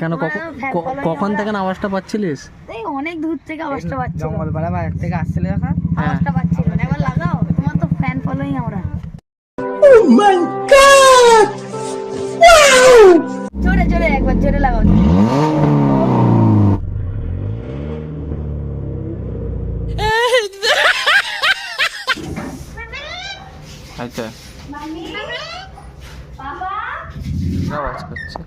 কেন কখন কখন থেকে আওয়াজটা পাচ্ছিলিস? এই অনেক দূর থেকে আওয়াজটা পাচ্ছিল। জঙ্গলপাড়া বাইরে থেকে আসছিল যখন আওয়াজটা পাচ্ছিল না। একবার লাগাও তোমার তো ফ্যান ফলোইং আমরা। জোরে জোরে একবার জোরে লাগাও। আচ্ছা। আওয়াজ করছে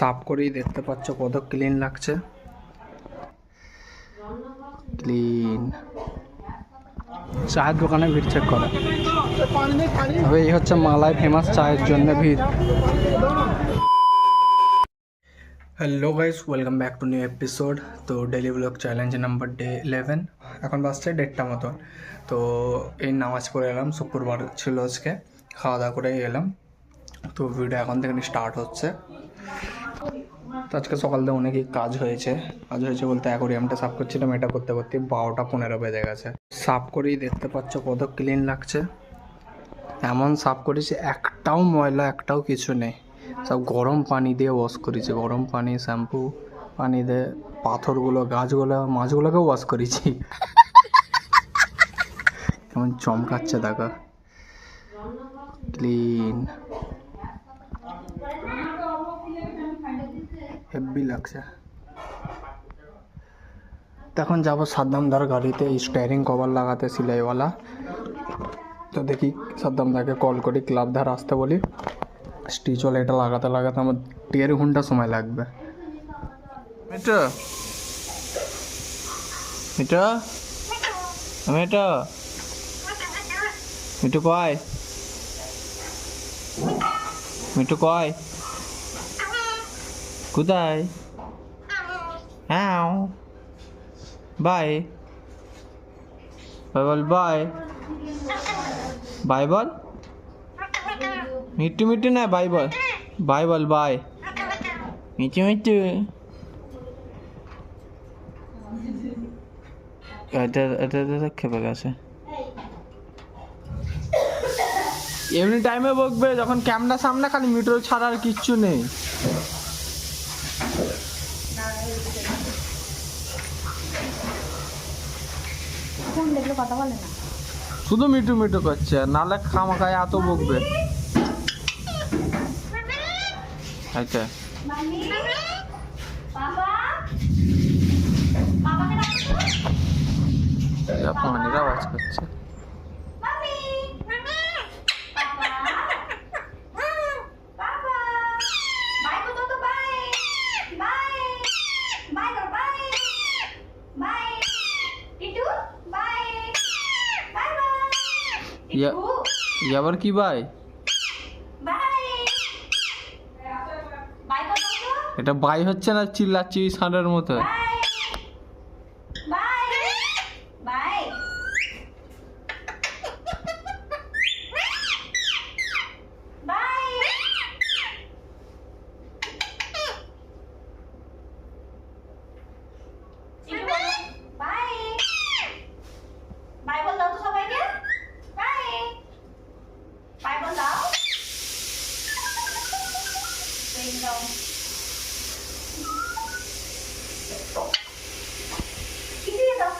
সাফ করেই দেখতে পাচ্ছ কত ক্লিন লাগছে। ক্লিন চায়ের দোকানে ভিড় চেক করে। তবে এই হচ্ছে মালায় ফেমাস চায়ের জন্য ভিড়। Hello guys welcome back to new episode তো daily vlog challenge number day eleven এখন বাসছে দেড়টা মতন। তো এই নামাজ পড়ে এলাম, শুক্রবার ছিল আজকে। খাওয়া দাওয়া করে এলাম। তো ভিডিও এখন থেকে স্টার্ট হচ্ছে। তো আজকে সকাল থেকে অনেকই কাজ হয়েছে। কাজ হয়েছে বলতে অ্যাকোরিয়ামটা সাফ করছিলাম, এটা করতে করতে বারোটা পনেরো বেজে গেছে। সাফ করেই দেখতে পাচ্ছ কত ক্লিন লাগছে। এমন সাফ করেছি, একটাও ময়লা, একটাও কিছু নেই। সব গরম পানি দিয়ে ওয়াশ করেছি। গরম পানি শ্যাম্পু পানি দিয়ে পাথরগুলো, গাছগুলো, মাছগুলোকেও ওয়াশ করেছি। কেমন চমকাচ্ছে দেখো। ক্লিন হেভি লাগছে। তখন যাব সাদ্দামদার গাড়িতে স্টারিং কভার লাগাতে, সিলাইওয়ালা। তো দেখি সাদ্দামদাকে কল করি, ক্লাব ধার আসতে বলি। স্টিচওয়ালা এটা লাগাতে লাগাতে আমার দেড় ঘণ্টা সময় লাগবে। এটা এটা আমি এটা মিটু কয়? মিটু কয়? কোথায় হ্যাঁ বাই বাই বল বাই বাই বল মিট্টু মিট্টু না বাই বল বাই বল বাই মিটু মিটু এটা এটা এটা খেপে গেছে। এমনি টাইমে বকবে, যখন ক্যামেরা সামনে, খালি মিটার ছাড়া আর কিচ্ছু নেই। ফোন দেখলে কথা বলে না শুধু মিটু মিটু করছে, নালে খামাখায় এত বকবে। আচ্ছা যা পানির আওয়াজ করছে। ই আবার কি বাই? এটা বাই হচ্ছে না চিল্লাচ্ছি ষাঁড়ের মতো বাইবেল দাও তো সবাইকে বাই বাইবেল দাও পেন দাও কিসি দিয়ে দাও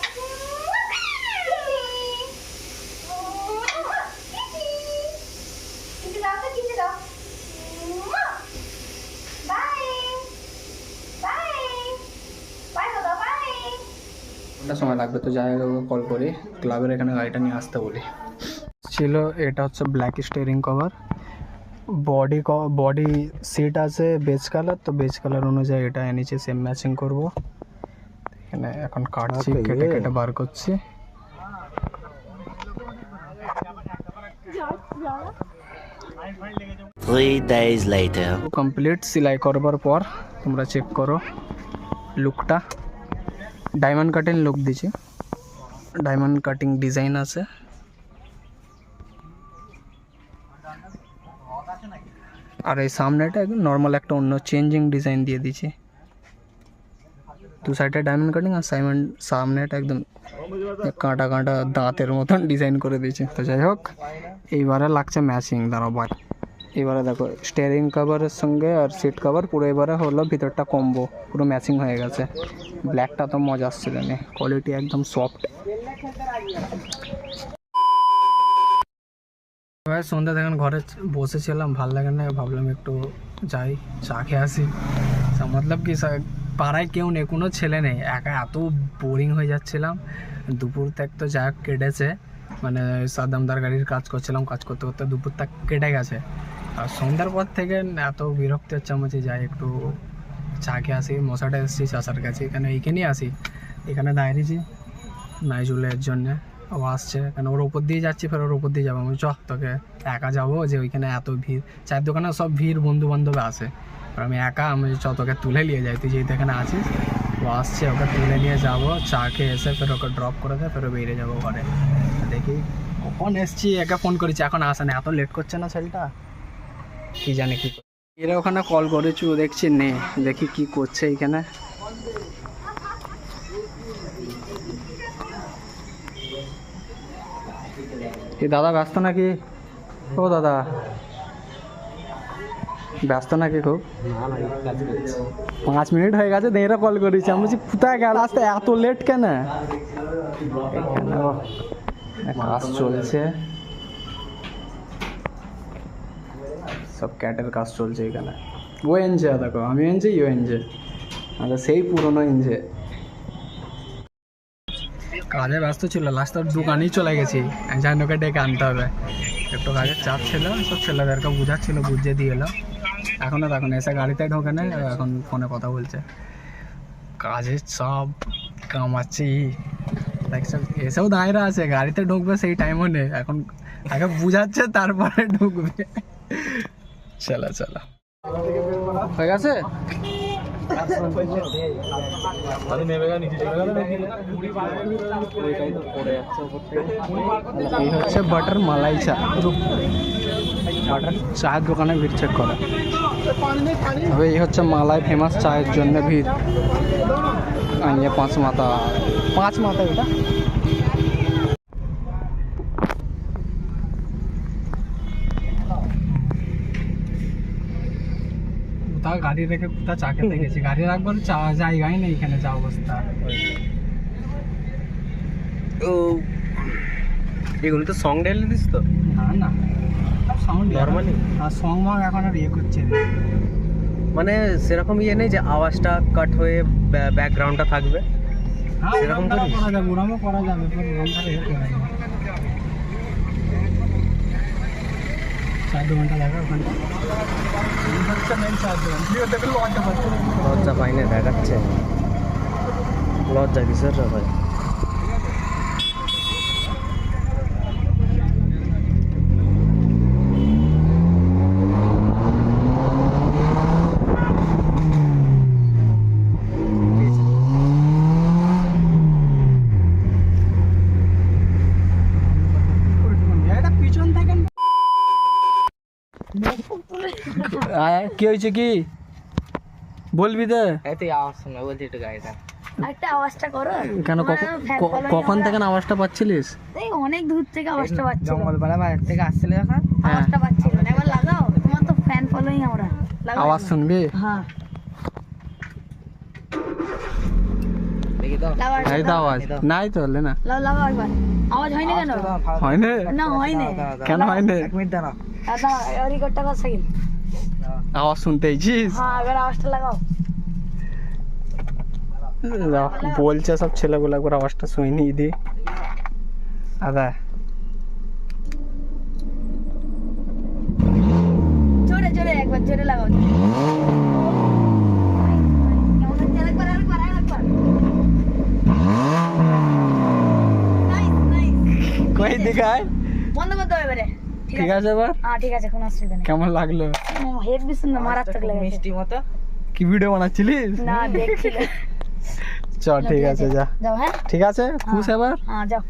কিসি দাও তো কিসি দাও বাই বাই বাই দাও বাই ঘণ্টা সময় লাগবে তো যাই হোক কল করি। ক্লাবের এখানে গাড়িটা নিয়ে আসতে বলি। ছিল এটা হচ্ছে black steering cover body body seat আছে বেজ কালার তো বেজ কালার অনুযায়ী এটা এনেছি সেম ম্যাচিং করব। এখানে এখন কাটছি কেটে কেটে বার করছি। Three days later. কমপ্লিট সেলাই করবার পর তোমরা চেক করো লুকটা ডায়মন্ড কাটিং লুক দিছি ডায়মন্ড কাটিং ডিজাইন আছে। আর এই সামনেটা নর্মাল একটা অন্য চেঞ্জিং ডিজাইন দিয়ে দিছি দু সাইডে ডায়মন্ড কাটিং আর সাইমন সামনেটা একদম কাঁটা কাঁটা দাঁতের মতন ডিজাইন করে দিয়েছে। তো যাই হোক, এইবারে লাগছে ম্যাচিং দাঁড়াও এবারে দেখো স্টিয়ারিং কভারের সঙ্গে আর সিট কভার পুরো এবারে হলো ভিতরটা কম্বো পুরো ম্যাচিং হয়ে গেছে। ব্ল্যাকটা তো মজা আসছে জানি কোয়ালিটি একদম সফট এবার সন্ধ্যা দেখেন ঘরে বসেছিলাম, ভালো লাগে না, ভাবলাম একটু যাই, চা খেয়ে আসি। মতলব কি পাড়ায় কেউ নেই, কোনো ছেলে নেই। একা এত বোরিং হয়ে যাচ্ছিলাম। দুপুর থেকে তো যা কেটেছে। মানে সাদামদার গাড়ির কাজ করছিলাম, কাজ করতে করতে দুপুর তাক কেটে গেছে। আর সন্ধ্যার পর থেকে এত বিরক্ত হচ্ছে আমার যে যাই একটু চা খেয়ে আসি। মশাটা এসেছি চাষার কাছে। এখানে এইখানেই আসি। এখানে দাঁড়িয়েছি নাইজুলের জন্যে। ও আসছে। কেন ওর উপর দিয়ে যাচ্ছি, ফের ওর উপর দিয়ে যাব। আমি চ তোকে একা যাব যে ওইখানে এত ভিড়? চায়ের দোকানে সব ভিড় বন্ধু বান্ধব আসে। আর আমি একা, আমি চ, তোকে তুলে নিয়ে যাই। তুই যেহেতু এখানে আছিস, ও আসছে, ওকে তুলে নিয়ে যাব। চা খেয়ে এসে ফের ওকে ড্রপ করে দেয় ফের বেরিয়ে যাব ঘরে। দেখি, কখন এসছি, একা ফোন করেছি। এখন আসে না এত লেট করছে না ছেলেটা? কি জানে কি এরা ওখানে কল করেছি, ও দেখছি নে, দেখি কি করছে এখানে। কি দাদা ব্যস্ত নাকি? ও দাদা। ব্যস্ত নাকি খুব? পাঁচ মিনিট হয়ে গেছে, দেড়া কল করেছি। আমি বলছি, কোথায় গেল? আসতে এত লেট কেন? কাজ চলছে। সব ক্যাটের কাজ চলছে এখানে। ও এনজে দেখো, আমি এনছি ইও এনজে। আচ্ছা সেই পুরনো এনজে। কাজে ব্যস্ত ছিল লাস্ট তো দোকানেই চলে গেছি। জানি ওকে ডেকে আনতে হবে। একটু কাজের চাপ ছিল, সব ছেলেদেরকে বুঝাচ্ছিল, বুঝিয়ে দিয়ে এলো। এখনও দেখুন এসে গাড়িতে ঢোকে না এখন ফোনে কথা বলছে। কাজের সব কামাচ্ছি। এসেও দাঁড়িয়ে আছে, গাড়িতে ঢুকবে সেই টাইমও নেই। এখন আগে বুঝাচ্ছে, তারপরে ঢুকবে। চলো চলো হয়ে গেছে এই হচ্ছে বাটার মালাই চা বাটার চায়ের দোকানে ভিড় চেক করে তবে এই হচ্ছে মালাই ফেমাস চায়ের জন্য ভিড় আর ইয়ে পাঁচ মাথা পাঁচ মাথা এটা কোথাও গাড়ি রেখে কোথাও চা খেতে গেছি। গাড়ি রাখবার চা জায়গাই নেই এখানে যা অবস্থা। ও এগুলো তো সং ঢেলে দিস তো? না না। Sound Normally? আর সং মং এখন আর ইয়ে করছে মানে সেরকম ইয়ে নেই যে আওয়াজটা কাট হয়ে ব্যাকগ্রাউন্ডটা থাকবে? হ্যাঁ সেরকম করিস? করা যাবে করা যাবে দু ঘণ্টা লাগবে ওখানটা লজ্জা পাই না দেখাচ্ছে। লজ্জা কিসের ভাই এটা পিছন থেকে কি হয়েছে কি? বলবি তো একটু গাড়িটা একটা আওয়াজটা করো। কেন কখন থেকে আওয়াজটা পাচ্ছিলিস? এই অনেক দূর থেকে আওয়াজটা পাচ্ছিল। জঙ্গলপাড়া বাইরে থেকে আসছিলে যখন? আওয়াজটা পাচ্ছিল একবার লাগাও। তোমার তো ফ্যান ফলোইং আমরা। আওয়াজ শুনবি? হ্যাঁ। এই তো আওয়াজ। নাই তো হলে না। লাগাও লাগাও একবার। আওয়াজ হয়নি কেন? হয় না না হয়নি। কেন হয় না এক মিনিট দাঁড়াও। কর সেকেন্ড আওয়াজ শুনতেইছিস হ্যাঁ এবার আওয়াজটা লাগাও বলছে সব ছেলেগুলো একবার আওয়াজটা শুনি দি দাদা জোরে জোরে একবার জোরে লাগাও. কই দিঘায় বন্ধ করতে হবে ঠিক আছে এবার? হ্যাঁ ঠিক আছে কোনো অসুবিধা নেই। কেমন লাগল? হেড ভীষণ মারাত্মক লেগেছে। মিষ্টি মতো। কি ভিডিও বানাচ্ছিলিস না দেখছিলাম। চল ঠিক আছে যা। যাও হ্যাঁ? ঠিক আছে? খুশ এবার? হ্যাঁ যাও।